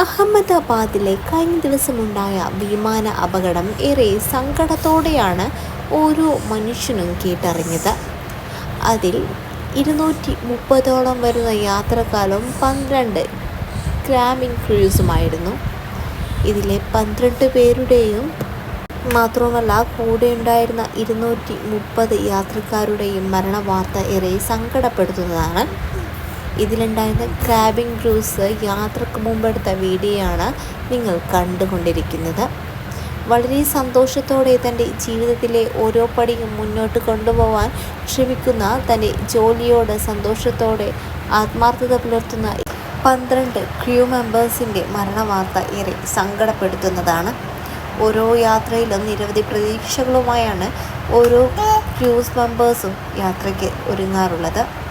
അഹമ്മദാബാദിലെ കഴിഞ്ഞ ദിവസമുണ്ടായ വിമാന അപകടം ഏറെ സങ്കടത്തോടെയാണ് ഓരോ മനുഷ്യനും കേട്ടറിഞ്ഞത്. അതിൽ ഇരുന്നൂറ്റി മുപ്പതോളം വരുന്ന യാത്രക്കാരും പന്ത്രണ്ട് ക്രാമിൻ ക്രൂസുമായിരുന്നു. ഇതിലെ പന്ത്രണ്ട് പേരുടെയും മാത്രമല്ല കൂടെ ഉണ്ടായിരുന്ന ഇരുന്നൂറ്റി മുപ്പത് യാത്രക്കാരുടെയും മരണവാർത്ത ഏറെ സങ്കടപ്പെടുത്തുന്നതാണ്. ഇതിലുണ്ടായിരുന്ന ക്രാബിംഗ് ക്രൂസ് യാത്രയ്ക്ക് മുമ്പെടുത്ത വീഡിയോയാണ് നിങ്ങൾ കണ്ടുകൊണ്ടിരിക്കുന്നത്. വളരെ സന്തോഷത്തോടെ തന്റെ ജീവിതത്തിലെ ഓരോ പടിയും മുന്നോട്ട് കൊണ്ടുപോകാൻ ശ്രമിക്കുന്ന തന്റെ ജോലിയോട് സന്തോഷത്തോടെ ആത്മാർത്ഥത പുലർത്തുന്ന പന്ത്രണ്ട് ക്രൂ മെമ്പേഴ്സിന്റെ മരണവാർത്ത ഏറെ സങ്കടപ്പെടുത്തുന്നതാണ്. ഓരോ യാത്രയിലും നിരവധി പ്രതീക്ഷകളുമായാണ് ഓരോ ക്രൂസ് മെമ്പേഴ്സും യാത്രയ്ക്ക് ഒരുങ്ങാറുള്ളത്.